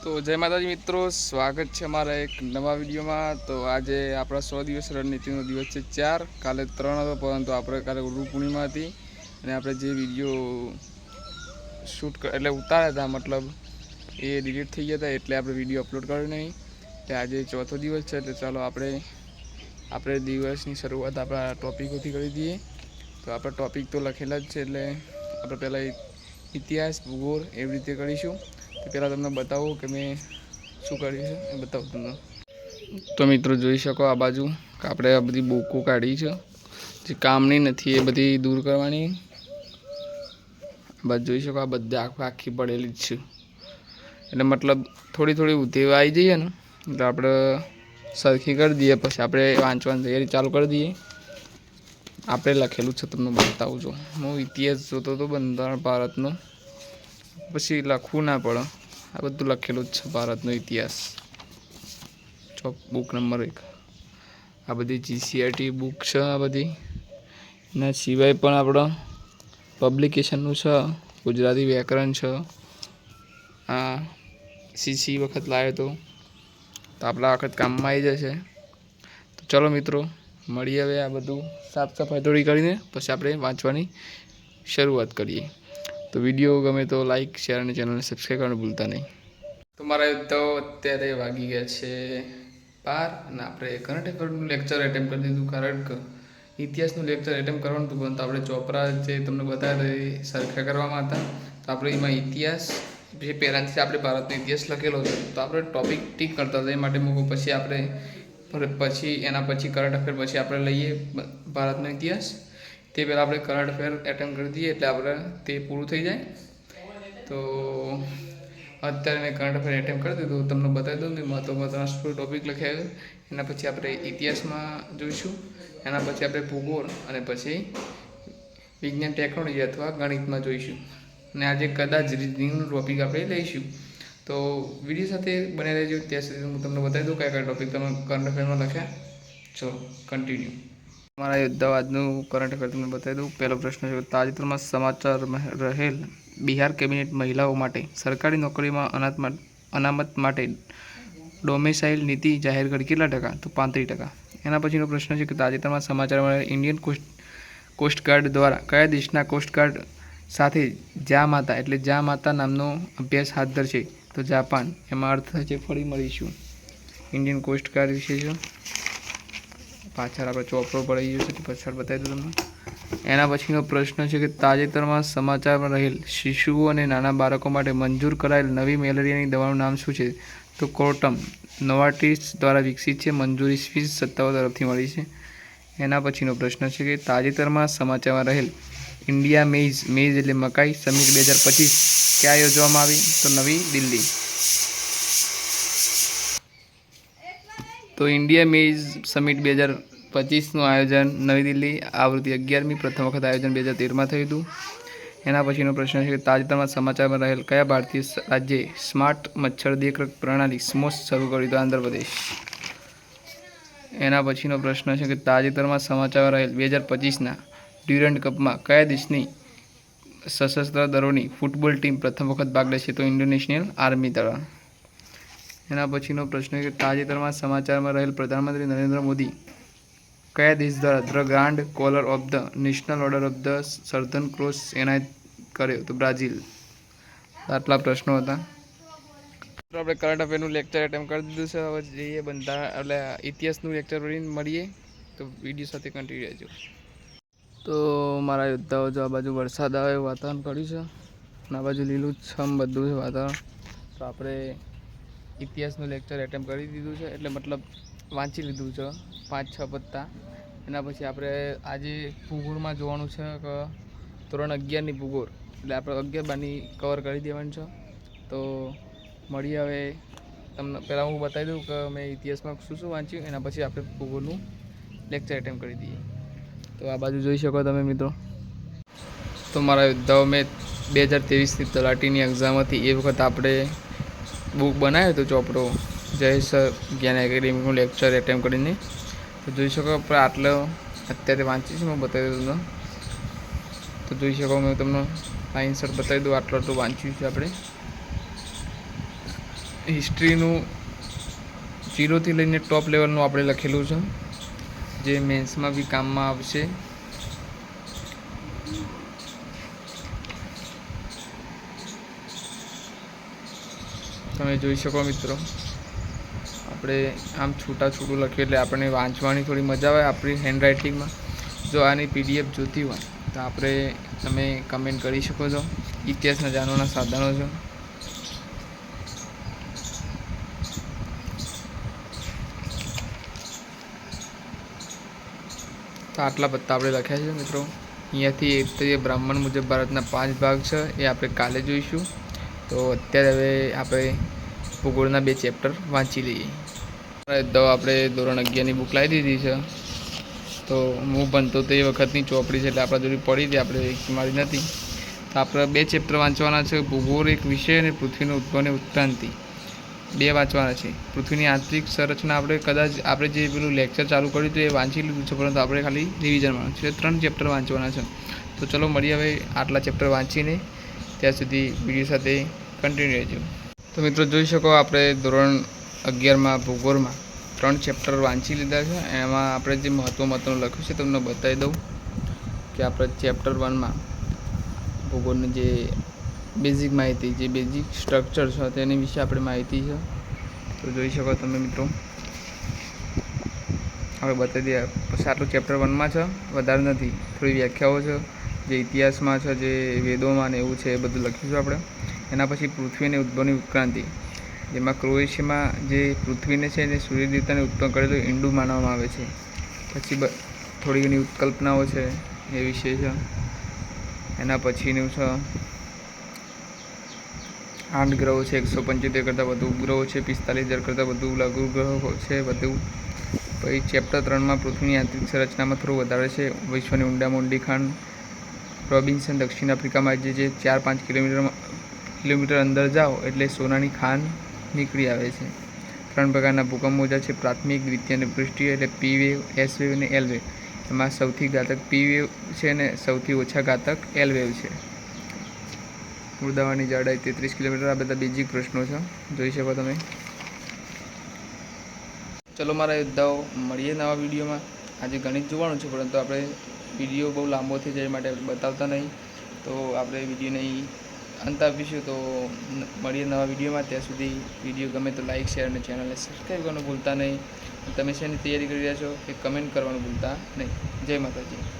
તો જય માતાજી મિત્રો, સ્વાગત છે અમારા એક નવા વિડીયોમાં. તો આજે આપણા સો દિવસ રણનીતિનો દિવસ છે ચાર. કાલે ત્રણ હતો, પરંતુ આપણે કાલે ગુરુ પૂર્ણિમા હતી. અને આપણે જે વીડિયો શૂટ એટલે ઉતાર્યા હતા, મતલબ એ ડિલીટ થઈ ગયા હતા, એટલે આપણે વીડિયો અપલોડ કર્યો નહીં. એટલે આજે ચોથો દિવસ છે, એટલે ચાલો આપણે આપણે દિવસની શરૂઆત આપણા ટોપિકોથી કરી દઈએ. તો આપણા ટોપિક તો લખેલા જ છે, એટલે આપણે પહેલાં ઇતિહાસ, ભૂગોળ એવી રીતે કરીશું. તો પહેલાં તમને બતાવું કે મેં શું કર્યું છે? એ બતાવું તમને. તો મિત્રો, જોઈ શકો આ બાજુ કે આપણે આ બધી બુકો કાઢી છે. જે કામની નથી, એ બધી દૂર કરવાની. બસ જોઈ શકો આ બધી આખી આખી પડેલી જ છે. એટલે મતલબ થોડી થોડી ઉધે આવી જઈએ ને, એટલે આપણે સરખી કરી દઈએ. પછી આપણે વાંચવાની તૈયારી ચાલુ કરી દઈએ. આપણે લખેલું છે, તમને બતાવું છું. હું ઇતિહાસ જોતો હતો બંધારણ ભારતનો પછી લખવું ના પડે. આ બધું લખેલું જ છે ભારતનો ઇતિહાસ. ચોક બુક નંબર એક. આ બધી જીસીઆરટી બુક છે આ બધી. એના સિવાય પણ આપણો પબ્લિકેશનનું છે, ગુજરાતી વ્યાકરણ છે. આ સીસી વખત લાવ્યો તો તો આપણા વખત કામમાં આવી જશે. તો ચલો મિત્રો, મળીએ હવે આ બધું સાફ સફાઈ થોડી કરીને, પછી આપણે વાંચવાની શરૂઆત કરીએ. તો વીડિયો ગમે તો લાઈક શેર અને ચેનલને સબસ્ક્રાઈબ કરવાનું ભૂલતા નહીં. તો મારા તો અત્યારે વાગી ગયા છે બાર અને આપણે કરંટ અફેરનું લેક્ચર એટેમ્પ કરી દીધું. કારણ કે ઇતિહાસનું લેક્ચર એટેમ્પ કરવાનું હતું, પરંતુ આપણે ચોપરા જે તમને બધા સરખા કરવામાં હતા. તો આપણે એમાં ઇતિહાસ જે પહેલાંથી આપણે ભારતનો ઇતિહાસ લખેલો છે. તો આપણે ટોપિક ટીક કરતા હતા, એ માટે મૂકો. પછી આપણે, પછી એના પછી કરંટ અફેર પછી આપણે લઈએ ભારતનો ઇતિહાસ. તે પહેલાં આપણે કરંટ અફેર એટેમ્પ કરી દઈએ એટલે આપણે તે પૂરું થઈ જાય. તો અત્યારે મેં કરંટ અફેર એટેમ્પ કરી દીધું, તમને બતાવી દઉં ને મહત્વ ત્રણ ટોપિક લખ્યા એના પછી આપણે ઇતિહાસમાં જોઈશું, એના પછી આપણે ભૂગોળ અને પછી વિજ્ઞાન ટેકનોલોજી અથવા ગણિતમાં જોઈશું. અને આજે કદાચ રીઝનિંગનું ટોપિક આપણે લઈશું. તો વીડિયો સાથે બને રહેજો, ત્યાં સુધી હું તમને બતાવી દઉં કયા કયા ટોપિક તમે કરંટ અફેરમાં લખ્યા. ચલો કન્ટિન્યુ અમારા યોદ્ધાવાદનું કરંટ અફેર તમને બતાવી દઉં. પહેલો પ્રશ્ન છે, તાજેતરમાં સમાચાર રહેલ બિહાર કેબિનેટ મહિલાઓ માટે સરકારી નોકરીમાં અનાથ અનામત માટે ડોમેસાઇલ નીતિ જાહેર કરી કેટલા ટકા? તો પાંત્રીસ ટકા. એના પછીનો પ્રશ્ન છે કે તાજેતરમાં સમાચારમાં રહેલ ઇન્ડિયન કોસ્ટ કોસ્ટગાર્ડ દ્વારા કયા દેશના કોસ્ટગાર્ડ સાથે જા માતા એટલે જા માતા નામનો અભ્યાસ હાથ ધરશે? તો જાપાન. એમાં અર્થ છે, ફરી મળીશું. ઇન્ડિયન કોસ્ટગાર્ડ વિશે છે પાછળ આપણે ચોપડો પડી ગયો છે પાછળ બતાવી દઉં તમને. એના પછીનો પ્રશ્ન છે કે તાજેતરમાં સમાચારમાં રહેલ શિશુઓ અને નાના બાળકો માટે મંજૂર કરાયેલ નવી મેલેરિયાની દવાનું નામ શું છે? તો કોર્ટમ નોવાટિસ દ્વારા વિકસિત છે, મંજૂરી સ્વીસ સત્તાઓ તરફથી મળી છે. એના પછીનો પ્રશ્ન છે કે તાજેતરમાં સમાચારમાં રહેલ ઇન્ડિયા મેઇઝ મેઝ એટલે મકાઈ સમિટ બે હજાર પચીસ ક્યાં યોજવામાં આવી? તો નવી દિલ્હી. તો ઇન્ડિયા મેઇઝ સમિટ બે હજાર પચીસનું આયોજન નવી દિલ્હી આવૃત્તિ અગિયારમી પ્રથમ વખત આયોજન બે હજાર તેરમાં થયું હતું. એના પછીનો પ્રશ્ન છે કે તાજેતરમાં સમાચારમાં રહેલ કયા ભારતીય રાજ્યે સ્માર્ટ મચ્છર દેખરેખ પ્રણાલી સ્મોસ શરૂ કર્યું તો આંધ્રપ્રદેશ? એના પછીનો પ્રશ્ન છે કે તાજેતરમાં સમાચારમાં રહેલ બે હજાર પચીસના ડ્યુરન્ટ કપમાં કયા દેશની સશસ્ત્ર દળોની ફૂટબોલ ટીમ પ્રથમ વખત ભાગ લેશે તો ઇન્ડોનેશિયન આર્મી દળ? એના પછીનો પ્રશ્ન કે તાજેતરમાં સમાચારમાં રહેલ પ્રધાનમંત્રી નરેન્દ્ર મોદી કયા દેશ દ્વારા the grand collar of the national order of the southern cross એનાયત કર્યો? તો બ્રાઝિલ. આટલા પ્રશ્નો હતા. આપણે કરંટ અફેરનું લેક્ચર એટેમ્પ કરી દીધું છે. હવે જઈએ બંધા એટલે ઇતિહાસનું લેક્ચર કરીને મળીએ. તો વીડિયો સાથે કન્ટિન્યુ રહેજો. તો મારા યોદ્ધાઓ જો આ બાજુ વરસાદ આવે વાતાવરણ કર્યું છે. અને આ બાજુ લીલું છમ બધું છે વાતાવરણ. તો આપણે ઇતિહાસનું લેક્ચર એટેમ્પ કરી દીધું છે, એટલે મતલબ વાંચી લીધું છે, પાંચ, છ પત્તા. એના પછી આપણે આજે ભૂગોળમાં જોવાનું છે કે ધોરણ અગિયારની ભૂગોળ, એટલે આપણે અગિયાર બારની કવર કરી દેવાનું છે. તો મળીએ હવે. તમને પહેલાં હું બતાવી દઉં કે મેં ઇતિહાસમાં શું શું વાંચ્યું, એના પછી આપણે ભૂગોળનું લેક્ચર એટેમ્પ કરી દઈએ. તો આ બાજુ જોઈ શકો તમે મિત્રો. તો મારા યોદ્ધાઓ મેં બે હજાર ત્રેવીસની તલાટીની એક્ઝામ હતી, એ વખત આપણે બુક બનાવ્યો હતો ચોપડો. જયેશ જ્ઞાન એકેડેમીનું લેક્ચર એટેમ્પ કરીને. તો જોઈ શકો આપણે આટલો અત્યારે વાંચીશું, હું બતાવી દઉં તો જોઈ શકો મેં તમને લાઇન બતાવી દઉં, આટલું આટલું વાંચ્યું છે આપણે. હિસ્ટ્રીનું જીરોથી લઈને ટોપ લેવલનું આપણે લખેલું છે. જે મેન્સમાં બી કામમાં આવશે. તમે જોઈ શકો મિત્રો. આપણે આમ છૂટા છૂટું લખ્યું એટલે આપણને વાંચવાની થોડી મજા આવે આપણી હેન્ડરાઇટિંગમાં જો આની પીડીએફ જોતી હોય, તો આપણે તમે કમેન્ટ કરી શકો છો. ઇતિહાસના જાણવાના સાધનો છે. આટલા પત્તા આપણે લખ્યા છે મિત્રો. અહીંયાથી એક તો એ બ્રાહ્મણ મુજબ ભારતના પાંચ ભાગ છે, એ આપણે કાલે જોઈશું. તો અત્યારે હવે આપણે ભૂગોળના બે ચેપ્ટર વાંચી લઈએ. તો આપણે ધોરણ અગિયારની બુક લાવી દીધી છે. તો હું ભણતો તો એ વખતની ચોપડી છે એટલે આપણા જોડે પડી હતી, આપણે મારી નથી. તો આપણે બે ચેપ્ટર વાંચવાના છે, ભૂગોળ એક વિષય અને પૃથ્વીનો ઉદ્ભવ અને ઉત્ક્રાંતિ. બે વાંચવાના છે. પૃથ્વીની આંતરિક સંરચના આપણે કદાચ આપણે જે પેલું લેક્ચર ચાલુ કર્યું હતું એ વાંચી લીધું છે, પરંતુ આપણે ખાલી રિવિઝન મારવાનું છે. ત્રણ ચેપ્ટર વાંચવાના છે. તો ચલો મળીએ હવે આટલા ચેપ્ટર વાંચીને. ત્યાં સુધી વીડિયો સાથે કન્ટિન્યુ રહેજો. તો મિત્રો જોઈ શકો આપણે ધોરણ અગિયારમાં ભૂગોળમાં ત્રણ ચેપ્ટર વાંચી લીધા છે. એમાં આપણે જે મહત્વ મહત્વનું લખ્યું છે તમને બતાવી દઉં કે આપણે ચેપ્ટર વનમાં ભૂગોળની જે બેઝિક માહિતી, જે બેઝિક સ્ટ્રક્ચર છે તેની વિશે આપણે માહિતી છે. તો જોઈ શકો તમે મિત્રો. હવે બતાવી દઈએ પછી ચેપ્ટર વનમાં છે, વધારે નથી, થોડી વ્યાખ્યાઓ છે, જે ઇતિહાસમાં છે, જે વેદોમાં ને એવું છે એ બધું લખ્યું છે આપણે. એના પછી પૃથ્વી અને ઉદ્ભવની ઉત્ક્રાંતિ, જેમાં ક્રોએશિયામાં જે પૃથ્વીને છે એને સૂર્યદેવતાને ઉત્પન્ન કરેલું ઈંડું માનવામાં આવે છે. પછી થોડી ઘણી ઉત્કલ્પનાઓ છે એ વિશે છે. એના પછીનું છે, આઠ ગ્રહો છે, એકસો પંચોતેર કરતાં વધુ ઉપગ્રહો છે, પિસ્તાલીસ હજાર કરતાં વધુ લઘુ ગ્રહો છે, વધુ. પછી ચેપ્ટર ત્રણમાં પૃથ્વીની આંતરિક સંરચનામાં થોડું વધારે છે. વિશ્વની ઊંડામાં ઊંડી ખાંડ રોબિન્સન દક્ષિણ આફ્રિકામાં જે છે ચાર પાંચ કિલોમીટર કિલોમીટર અંદર જાઓ એટલે સોનાની ખાન નીકળી આવે છે. ત્રણ પ્રકારના ભૂકંપ મોજા છે. પ્રાથમિક, દ્વિતીય અને પૃષ્ઠીય એટલે પી વેવ એસ વેવ અને એલ વેવ એમાં સૌથી ઘાતક પી વેવ છે અને સૌથી ઓછા ઘાતક એલ વેવ છે. મૃદાવાની જાડાઈ તેત્રીસ કિલોમીટર. આ બધા બેઝિક પ્રશ્નો છે. જોઈ શકો તમે. ચલો, મારા યોદ્ધાઓ, મળીએ નવા વિડીયોમાં. આજે ગણિત જોવાનું છે, પરંતુ આપણે વીડિયો બહુ લાંબો થઈ જાય માટે બતાવતા નહીં. તો આપણે વીડિયો નહીં અંત આપીશું તો મળીએ નવા વિડીયોમાં. ત્યાં સુધી વીડિયો ગમે તો લાઇક શેર અને ચેનલને સબસ્ક્રાઈબ કરવાનું ભૂલતા નહીં. તમે શેની તૈયારી કરી રહ્યા છો એ કમેન્ટ કરવાનું ભૂલતા નહીં. જય માતાજી.